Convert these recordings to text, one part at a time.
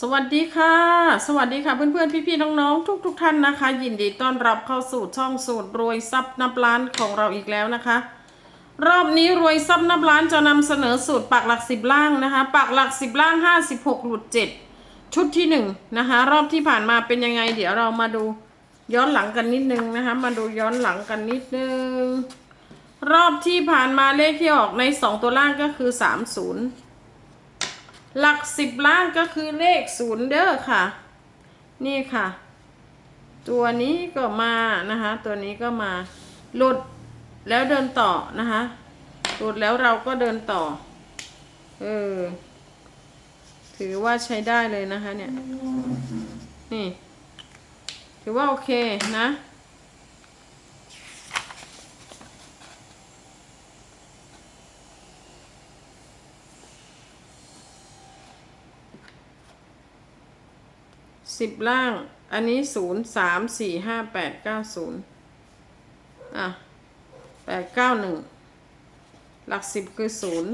สวัสดีค่ะ สวัสดีค่ะเพื่อนๆ พี่ๆ น้องๆ ทุกๆทท่านนะคะ ยินดีต้อนรับเข้าสู่ช่องสูตรรวยทรัพย์นับล้านของเราอีกแล้วนะคะ รอบนี้รวยทรัพย์นับล้านจะนำเสนอสูตรปักหลักสิบล่างนะคะ ปักหลักสิบล่างห้าสิบหกหลุดเจ็ดชุดที่หนึ่งนะคะ รอบที่ผ่านมาเป็นยังไง เดี๋ยวเรามาดูย้อนหลังกันนิดนึงนะคะ มาดูย้อนหลังกันนิดนึง รอบที่ผ่านมาเลขที่ออกในสองตัวล่างก็คือสามศูนย์ หลักสิบล่างก็คือเลขศูนย์เด้อค่ะ นี่ค่ะ ตัวนี้ก็มานะคะ ตัวนี้ก็มาหลุดแล้วเดินต่อนะคะหลุดแล้วเราก็เดินต่อ เออ ถือว่าใช้ได้เลยนะคะเนี่ย นี่ ถือว่าโอเคนะ สิบล่าง อันนี้ศูนย์สามสี่ห้าแปดเก้าศูนย์อะแปดเก้าหนึ่งหลักสิบคือศูนย์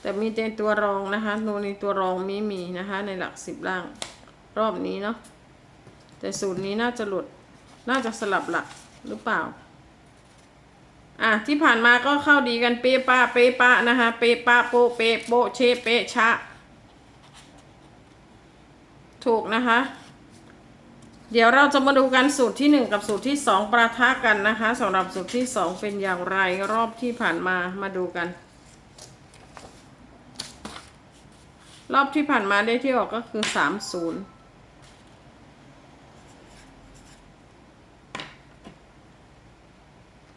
แต่มีในตัวรองนะคะโนในตัวรองมีมีนะคะ ในหลักสิบล่าง รอบนี้เนาะแต่ศูนย์นี้น่าจะหลุด น่าจะสลับหลักหรือเปล่า อะที่ผ่านมาก็เข้าดีกันเป๊ะปะเป๊ะปะนะคะ เป๊ะปะโปเป๊ะโปเชเป๊ะชะ ถูกนะคะ เดี๋ยวเราจะมาดูกันสูตรที่ 1 กับสูตรที่ 2 ประทะกันนะคะสำหรับสูตรที่ 2 เป็นอย่างไรรอบที่ผ่านมามาดูกัน รอบที่ผ่านมาได้ที่ออกก็คือ 30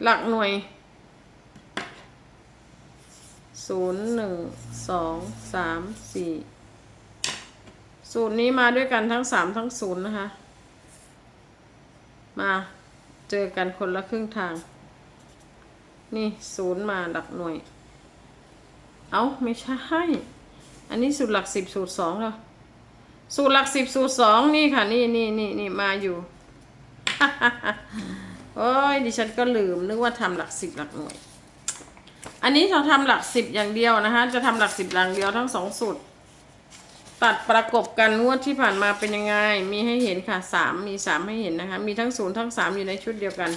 หลักหน่วย 0 1 2 3 4 สูตรนี้มาด้วยกันทั้งสามทั้งศูนย์นะคะ มาเจอกันคนละครึ่งทาง นี่ศูนย์มาหลักหน่วย เอาไม่ใช่ อันนี้สูตรหลักสิบสูตรสองแล้วสูตรหลักสิบสูตรสองนี่ค่ะ นี่นี่นี่นี่มาอยู่โอ้ยดิฉันก็ลืมนึกว่าทำหลักสิบหลักหน่วย อันนี้เราทำหลักสิบอย่างเดียวนะคะ จะทำหลักสิบหลังเดียวทั้งสองสูตร ตัดประกบกันงวดที่ผ่านมาเป็นยังไง มีให้เห็นค่ะสามมีสามให้เห็นนะคะ มีทั้งศูนย์ทั้งสามอยู่ในชุดเดียวกัน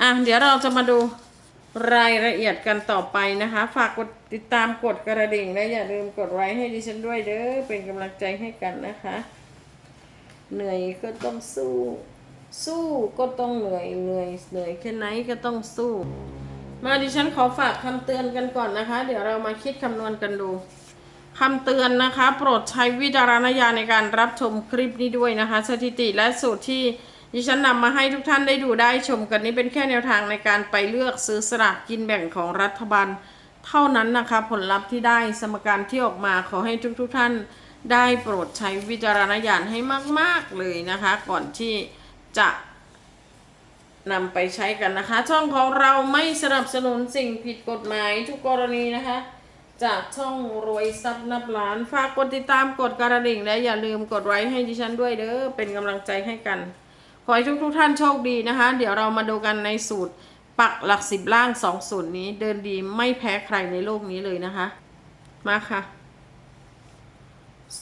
อะ เดี๋ยวเราจะมาดูรายละเอียดกันต่อไปนะคะ ฝากกดติดตามกดกระดิ่งและอย่าลืมกดไลค์ให้ดิฉันด้วยเด้อ เป็นกำลังใจให้กันนะคะ เหนื่อยก็ต้องสู้ สู้ก็ต้องเหนื่อย เหนื่อย เหนื่อยแค่ไหนก็ต้องสู้ มาดิฉันขอฝากคำเตือนกันก่อนนะคะ เดี๋ยวเรามาคิดคำนวณกันดู คำเตือนนะคะ โปรดใช้วิจารณญาณในการรับชมคลิปนี้ด้วยนะคะ สถิติและสูตรที่ดิฉันนำมาให้ทุกท่านได้ดูได้ชมกันนี้เป็นแค่แนวทางในการไปเลือกซื้อสลากกินแบ่งของรัฐบาล เท่านั้นนะคะ ผลลัพธ์ที่ได้สมการที่ออกมาขอให้ทุกๆทท่านได้โปรดใช้วิจารณญาณให้มาก ๆ เลยนะคะ ก่อนที่จะนำไปใช้กันนะคะ ช่องของเราไม่สนับสนุนสิ่งผิดกฎหมายทุกกรณีนะคะ จากช่องรวยทรัพย์นับล้าน ฝากกดติดตามกดกระดิ่ง และอย่าลืมกดไว้ให้ดิฉันด้วยเด้อเป็นกำลังใจให้กัน ขอให้ทุกทุกท่านโชคดีนะคะ เดี๋ยวเรามาดูกันในสูตรปักหลักสิบล่างสองสูตรนี้ เดินดีไม่แพ้ใครในโลกนี้เลยนะคะ มาค่ะ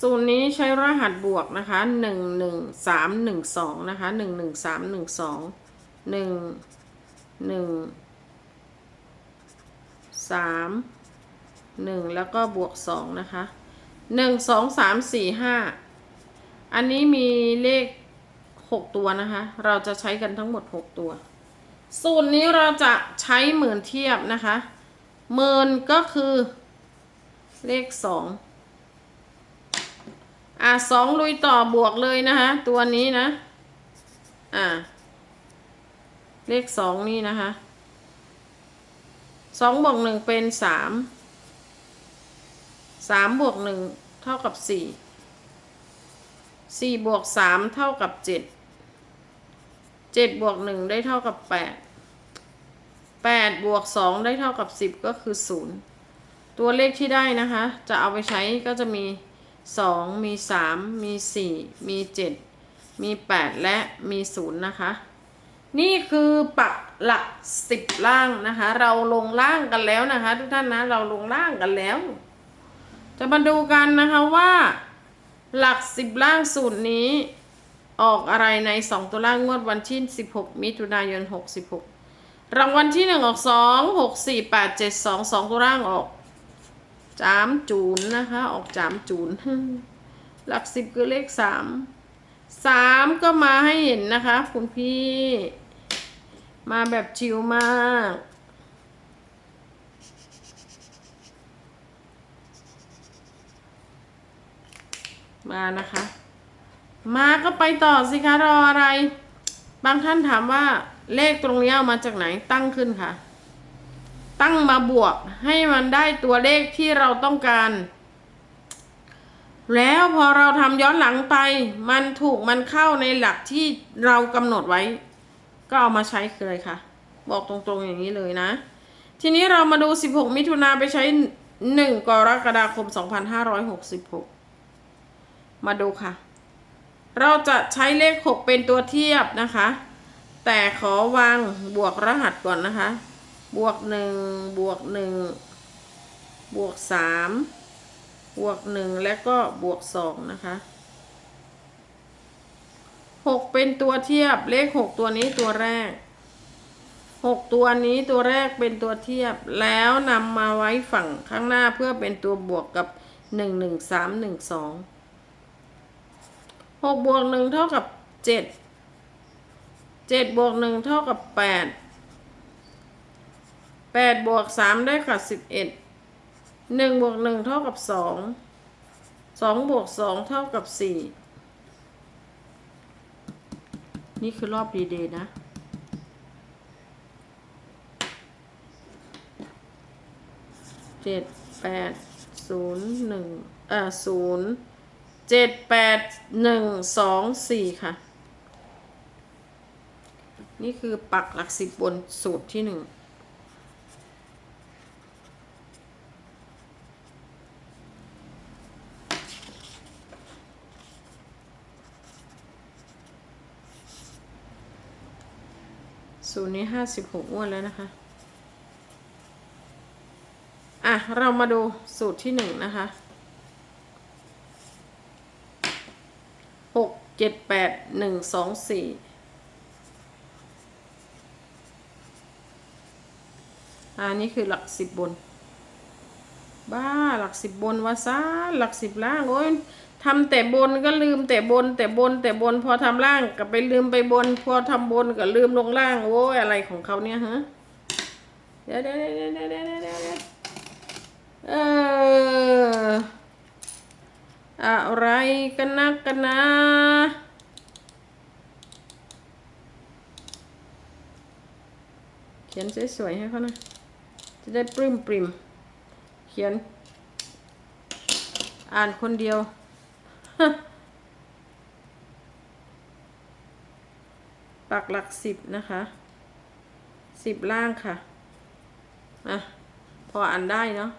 สูตรนี้ใช้รหัสบวกนะคะหนึ่งหนึ่งสามหนึ่งสองนะคะหนึ่งหนึ่งสามหนึ่งสองหนึ่งหนึ่งสาม หนึ่งแล้วก็บวกสองนะคะหนึ่งสองสามสี่ห้าอันนี้มีเลขหกตัวนะคะ เราจะใช้กันทั้งหมดหกตัว สูตรนี้เราจะใช้หมื่นเทียบนะคะหมื่นก็คือเลขสองอะสองลุยต่อบวกเลยนะคะ ตัวนี้นะ อ่า เลขสองนี่นะคะสองบวกหนึ่งเป็นสาม สามบวกหนึ่งเท่ากับสี่สี่บวกสามเท่ากับเจ็ดเจ็ดบวกหนึ่งได้เท่ากับแปดแปดบวกสองได้เท่ากับสิบก็คือศูนย์ตัวเลขที่ได้นะคะ จะเอาไปใช้ก็จะมีสองมีสามมีสี่มีเจ็ดมีแปดและมีศูนย์นะคะ นี่คือปักหลักสิบล่างนะคะ เราลงล่างกันแล้วนะคะ ทุกท่านนะเราลงล่างกันแล้ว จะมาดูกันนะคะว่าหลักสิบล่างสูตรนี้ออกอะไรในสองตัวล่างงวดวันที่สิบหกมิถุนายนหกสิบหกรางวัลที่หนึ่งออกสองหกสี่แปดเจ็ดสองสองตัวล่างออกจามจูนนะคะ ออกจามจูน หลักสิบคือเลขสามสามก็มาให้เห็นนะคะ คุณพี่ มาแบบชิวมาก มานะคะ มาก็ไปต่อสิคะรออะไร บางท่านถามว่าเลขตรงนี้เอามาจากไหนตั้งขึ้นค่ะ ตั้งมาบวกให้มันได้ตัวเลขที่เราต้องการ แล้วพอเราทำย้อนหลังไป มันถูกมันเข้าในหลักที่เรากำหนดไว้ ก็เอามาใช้เลยค่ะ บอกตรงๆอย่างนี้เลยนะ ทีนี้เรามาดู 16 มิถุนาไปใช้ 1 กรกฎาคม 2566 มาดูค่ะ เราจะใช้เลข 6 เป็นตัวเทียบนะคะ แต่ขอวางบวกรหัสก่อนนะคะ บวก 1 บวก 1 บวก 3 บวก 1 และก็บวก 2 นะคะ 6 เป็นตัวเทียบเลข 6 ตัวนี้ตัวแรก 6 ตัวนี้ตัวแรกเป็นตัวเทียบแล้วนำมาไว้ฝั่งข้างหน้าเพื่อเป็นตัวบวกกับ 1 1 3 1 2 หกบวกหนึ่งเท่ากับเจ็ดเจ็ดบวกหนึ่งเท่ากับแปดแปดบวกสามได้กับสิบเอ็ดหนึ่งบวกหนึ่งเท่ากับสองสองบวกสองเท่ากับสี่นี่คือรอบดีเดย์นะเจ็ดแปดศูนย์หนึ่งอ่าศูนย์ เจ็ดแปดหนึ่งสองสี่ค่ะ นี่คือปักหลักสิบบนสูตรที่หนึ่งสูตรนี้ห้าสิบหกงวดแล้วนะคะ อะ เรามาดูสูตรที่หนึ่งนะคะ หก เจ็ดแปดหนึ่งสองสี่อันนี้คือหลักสิบบน บ้าหลักสิบบนวาซาหลักสิบล่างโอ้ยทำแต่บนก็ลืมแต่บน แต่บนแต่บนพอทำล่างก็ไปลืมไปบน พอทำบนก็ลืมลงล่างโอ้ยอะไรของเขาเนี่ยฮะเดี๋ยวเดี๋ยวเดี๋ยวเดี๋ยวเดี๋ยวเดี๋ยวเออ อะไรกันนักกันนะเขียนสวยๆให้เขานะ จะได้ปลื้มปริมเขียน อ่านคนเดียว ปักหลักสิบนะคะสิบล่างค่ะอะ พออ่านได้เนาะ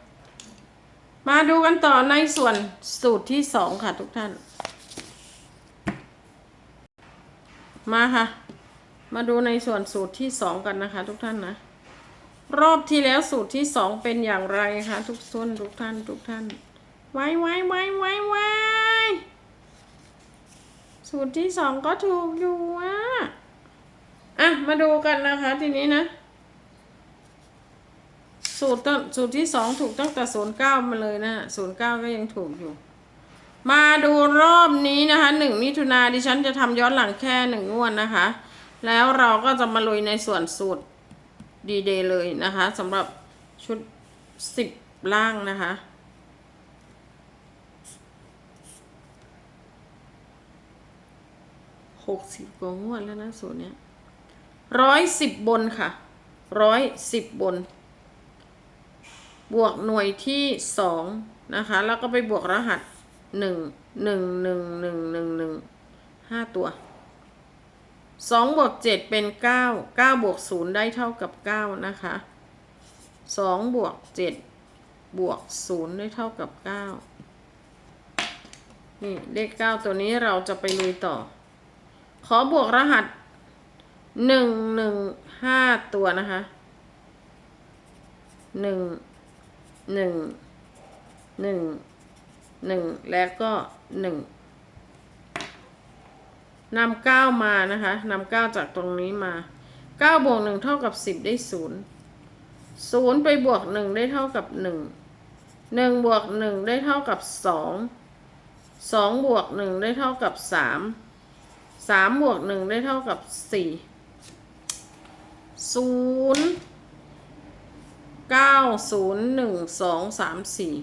มาดูกันต่อในส่วนสูตรที่สองค่ะทุกท่าน มาค่ะ มาดูในส่วนสูตรที่สองกันนะคะ ทุกท่านนะ รอบที่แล้วสูตรที่สองเป็นอย่างไรคะทุกท่านทุกท่านทุกท่าน ไว้ไว้ไว้ไว้ไว้สูตรที่สองก็ถูกอยู่อะอะ มาดูกันนะคะทีนี้นะ สูตรต้นสูตรที่สองถูกตั้งแต่ศูนย์เก้ามาเลยนะศูนย์เก้าก็ยังถูกอยู่ มาดูรอบนี้นะคะหนึ่งมิถุนาดิฉันจะทำย้อนหลังแค่หนึ่งงวดนะคะ แล้วเราก็จะมาลุยในส่วนสูตรดีเดย์เลยนะคะสำหรับชุดสิบล่างนะคะหกสิบกว่างวดแล้วนะสูตรเนี้ยร้อยสิบบนค่ะร้อยสิบบน บวกหน่วยที่สองนะคะ แล้วก็ไปบวกรหัสหนึ่งหนึ่งหนึ่งหนึ่งหนึ่งหนึ่งห้าตัวสองบวกเจ็ดเป็นเก้าเก้าบวกศูนย์ได้เท่ากับเก้านะคะสองบวกเจ็ดบวกศูนย์ได้เท่ากับเก้านี่เลขเก้าตัวนี้เราจะไปลุยต่อ ขอบวกรหัสหนึ่งหนึ่งห้าตัวนะคะหนึ่ง หนึ่งหนึ่งหนึ่งแล้วก็หนึ่งนำเก้ามานะคะนำเก้าจากตรงนี้มาเก้าบวกหนึ่งเท่ากับสิบได้ศูนย์ศูนย์ไปบวกหนึ่งได้เท่ากับหนึ่งหนึ่งบวกหนึ่งได้เท่ากับสองสองบวกหนึ่งได้เท่ากับสามสามบวกหนึ่งได้เท่ากับสี่ศูนย์ เก้าศูนย์หนึ่งสองสามสี่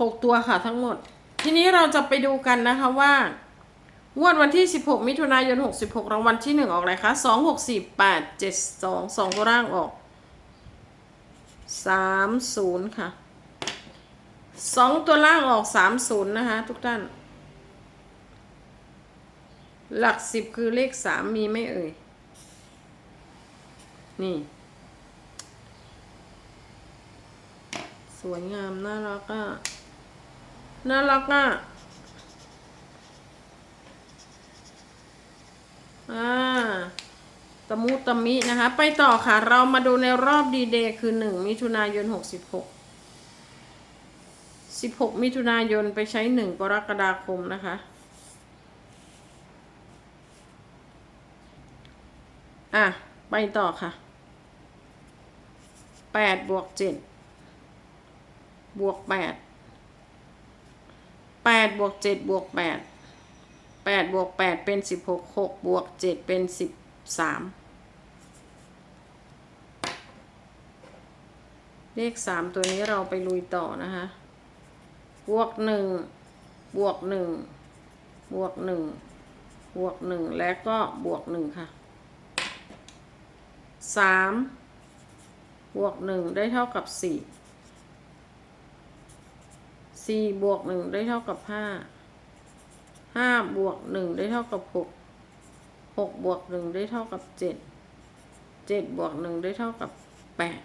หกตัวค่ะทั้งหมด ทีนี้เราจะไปดูกันนะคะว่างวดวันที่ 16 มิถุนายน 66 รางวัลที่ 1 ออกอะไรคะ 2 6 4 8 7 2 2ตัวร่างออก 30 ค่ะ 2ตัวล่างออก30นย์นะคะ ทุกท่าน หลัก10คือเลข3มีไม่เอ่ย นี่ สวยงาม น่ารักอะ น่ารักอะอ่าตะมุตะมินะคะ ไปต่อค่ะ เรามาดูในรอบดีเดย์คือหนึ่งมิถุนายนหกสิบหก สิบหกมิถุนายนไปใช้หนึ่งกรกฎาคมนะคะ อะ ไปต่อค่ะแปดบวกเจ็ดบวกแปดแปดบวกเจ็ดบวกแปดแปดบวกแปดเป็นสิบหกหกบวกเจ็ดเป็นสิบสามเลขสามตัวนี้เราไปลุยต่อนะคะ บวกหนึ่งบวกหนึ่งบวกหนึ่งบวกหนึ่งและก็บวกหนึ่งค่ะสามบวกหนึ่งได้เท่ากับสี่สี่บวกหนึ่งได้เท่ากับห้าห้าบวกหนึ่งได้เท่ากับหกหกบวกหนึ่งได้เท่ากับเจ็ดเจ็ดบวกหนึ่งได้เท่ากับแปด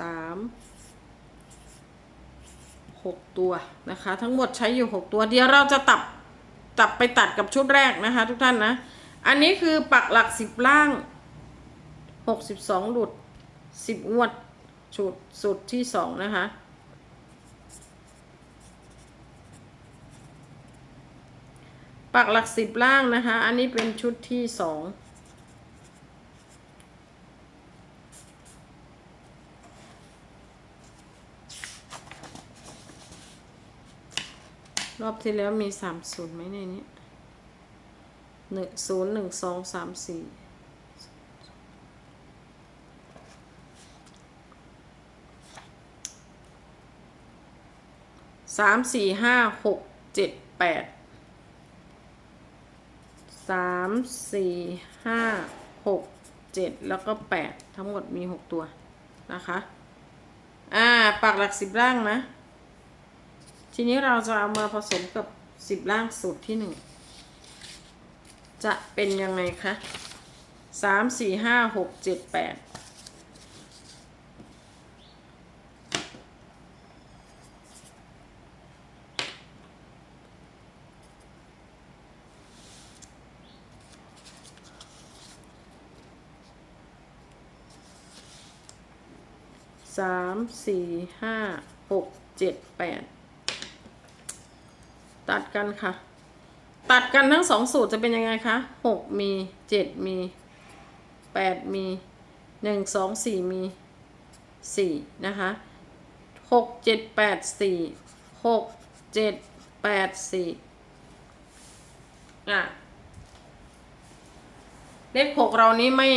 สามหกตัวนะคะ ทั้งหมดใช้อยู่หกตัวเดี๋ยวเราจะตับตับไปตัดกับชุดแรกนะคะ ทุกท่านนะ อันนี้คือปักหลักสิบล่างหกสิบสองหลุดสิบงวดชุดสุดที่สองนะคะปักหลักสิบล่างนะคะ อันนี้เป็นชุดที่สอง รอบที่แล้วมีสามศูนย์ไหมในนี้หนึ่งศูนย์หนึ่งสองสามสี่สามสี่ห้าหกเจ็ดแปดสามสี่ห้าหกเจ็ดแล้วก็แปดทั้งหมดมีหกตัวนะคะ อ่าปักหลักสิบร่างนะ ทีนี้เราจะเอามาผสมกับสิบล่างสูตรที่หนึ่งจะเป็นยังไงคะสามสี่ห้าหกเจ็ดแปดสามสี่ห้าหกเจ็ดแปด ตัดกันค่ะ ตัดกันทั้งสองสูตรจะเป็นยังไงคะหกมีเจ็ดมีแปดมีหนึ่งสองสี่มีสี่นะคะหกเจ็ดแปดสี่หกเจ็ดแปดสี่อะเลขหกเรานี้ไม่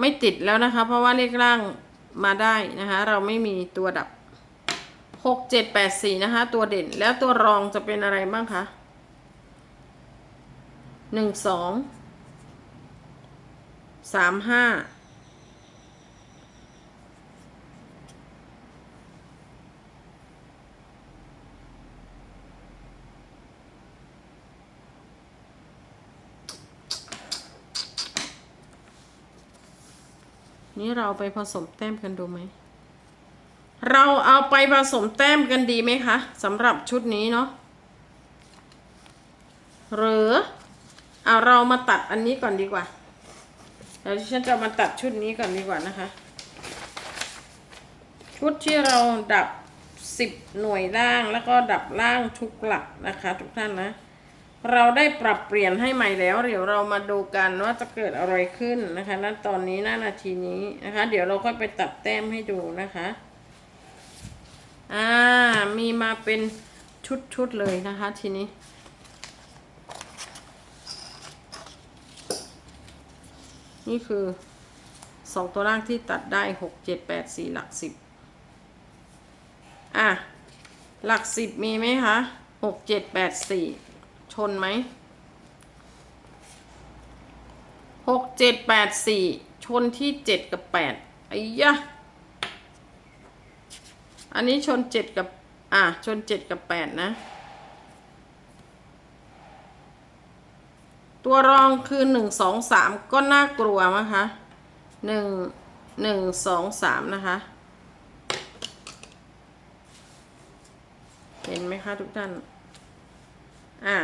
ไม่ติดแล้วนะคะ เพราะว่าเลขล่างมาได้นะคะ เราไม่มีตัวดับ หกเจ็ดแปดสี่นะคะ ตัวเด่นแล้วตัวรองจะเป็นอะไรบ้างคะหนึ่งสองสามห้านี่เราไปผสมแต้มกันดูไหม เราเอาไปผสมแต้มกันดีไหมคะสำหรับชุดนี้เนาะหรือเอาเรามาตัดอันนี้ก่อนดีกว่าเดี๋ยวฉันจะมาตัดชุดนี้ก่อนดีกว่านะคะ ชุดที่เราดับสิบหน่วยล่างแล้วก็ดับล่างทุกหลักนะคะ ทุกท่านนะ เราได้ปรับเปลี่ยนให้ใหม่แล้วเดี๋ยวเรามาดูกันว่าจะเกิดอะไรขึ้นนะคะณตอนนี้หน้านาทีนี้นะคะ เดี๋ยวเราค่อยไปตัดแต้มให้ดูนะคะ อ่า มีมาเป็นชุดๆเลยนะคะ ทีนี้ นี่คือสองตัวล่างที่ตัดได้หกเจ็ดแปดสี่หลักสิบอะ หลักสิบมีไหมคะหกเจ็ดแปดสี่ชนไหมหกเจ็ดแปดสี่ชนที่เจ็ดกับแปดไอ้ยะ อันนี้ชนเจ็ดกับ อะ ชนเจ็ดกับแปดนะ ตัวรองคือหนึ่งสองสามก็น่ากลัวนะคะหนึ่งหนึ่งสองสามนะคะ เห็นไหมคะทุกท่าน อะ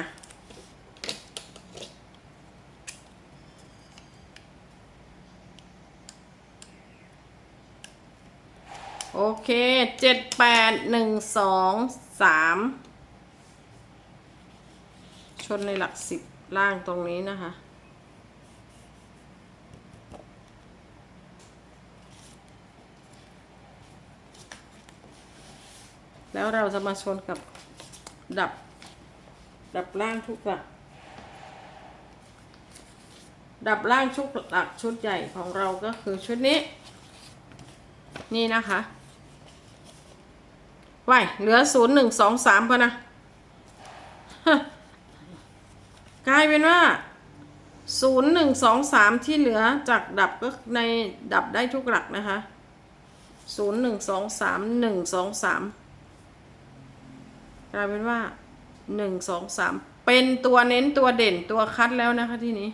โอเคเจ็ดแปดหนึ่งสองสามชนในหลักสิบล่างตรงนี้นะคะแล้วเราจะมาชนกับดับ ดับล่างทุกหลัก ดับล่างชุดหลักชุดใหญ่ของเราก็คือชุดนี้ นี่นะคะ ไว้เหลือศูนย์หนึ่งสองสามพอนะกลายเป็นว่าศูนย์หนึ่งสองสามที่เหลือจากดับก็ในดับได้ทุกหลักนะคะศูนย์หนึ่งสองสามหนึ่งสองสามกลายเป็นว่าหนึ่งสองสามเป็นตัวเน้นตัวเด่นตัวคัดแล้วนะคะที่นี้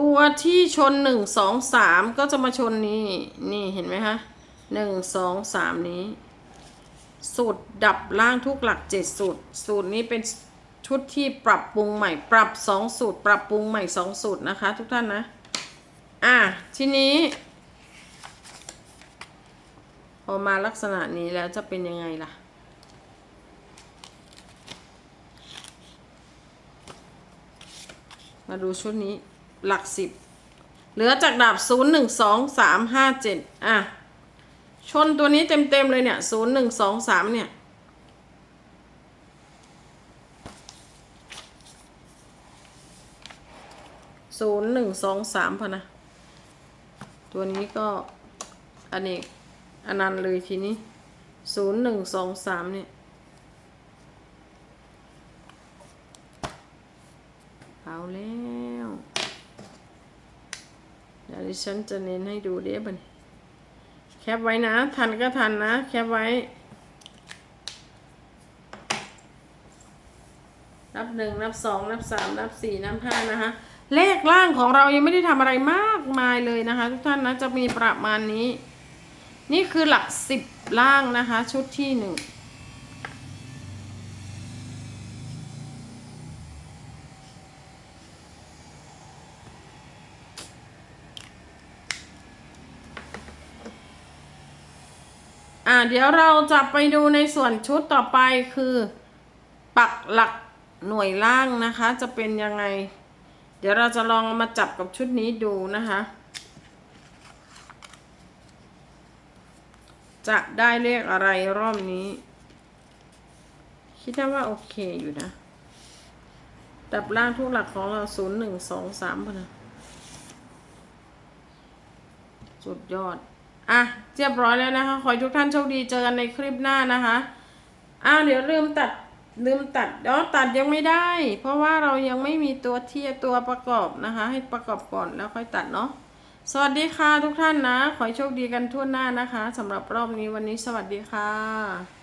ตัวที่ชนหนึ่งสองสามก็จะมาชนนี้นี่เห็นไหมคะหนึ่งสองสามนี้ สูตรดับล่างทุกหลักเจ็ดสูตร สูตรนี้เป็นชุดที่ปรับปรุงใหม่ ปรับสองสูตร ปรับปรุงใหม่สองสูตรนะคะ ทุกท่านนะ อะทีนี้ พอมาลักษณะนี้แล้วจะเป็นยังไงล่ะมาดูชุดนี้ หลักสิบเหลือจากดาบศูนย์หนึ่งสองสามห้าเจ็ดอะ ชนตัวนี้เต็มๆเลยเนี่ยศูนย์หนึ่งสองสามเนี่ยศูนย์หนึ่งสองสามพอนะ ตัวนี้ก็อันนี้อันนั้นเลยทีนี้ศูนย์หนึ่งสองสามเนี่ยเอาแล้ว ดี๋ยวดิฉันจะเน้นให้ดูเดี๋ยวบันแคปไว้นะ ทันก็ทันนะ แคปไว้ นับหนึ่งนับสองนับสามนับสี่นับห้านะคะ เลขล่างของเรายังไม่ได้ทำอะไรมากมายเลยนะคะ ทุกท่านนะจะมีประมาณนี้ นี่คือหลักสิบล่างนะคะ ชุดที่หนึ่ง อ่าเดี๋ยวเราจะไปดูในส่วนชุดต่อไปคือปักหลักหน่วยล่างนะคะ จะเป็นยังไง เดี๋ยวเราจะลองมาจับกับชุดนี้ดูนะคะ จะได้เลขอะไรรอบนี้ คิดว่าโอเคอยู่นะ ดับล่างทุกหลักของเราศูนย์หนึ่งสองสามพนะสุดยอด อะเรียบร้อยแล้วนะคะ ขอให้ทุกท่านโชคดีเจอกันในคลิปหน้านะคะอ้าวเดี๋ยวลืมตัดลืมตัดเดี๋ยวตัดยังไม่ได้ เพราะว่าเรายังไม่มีตัวเทียบตัวประกอบนะคะ ให้ประกอบก่อนแล้วค่อยตัดเนาะสวัสดีค่ะทุกท่านนะ ขอให้โชคดีกันทั่วหน้านะคะสำหรับรอบนี้วันนี้สวัสดีค่ะ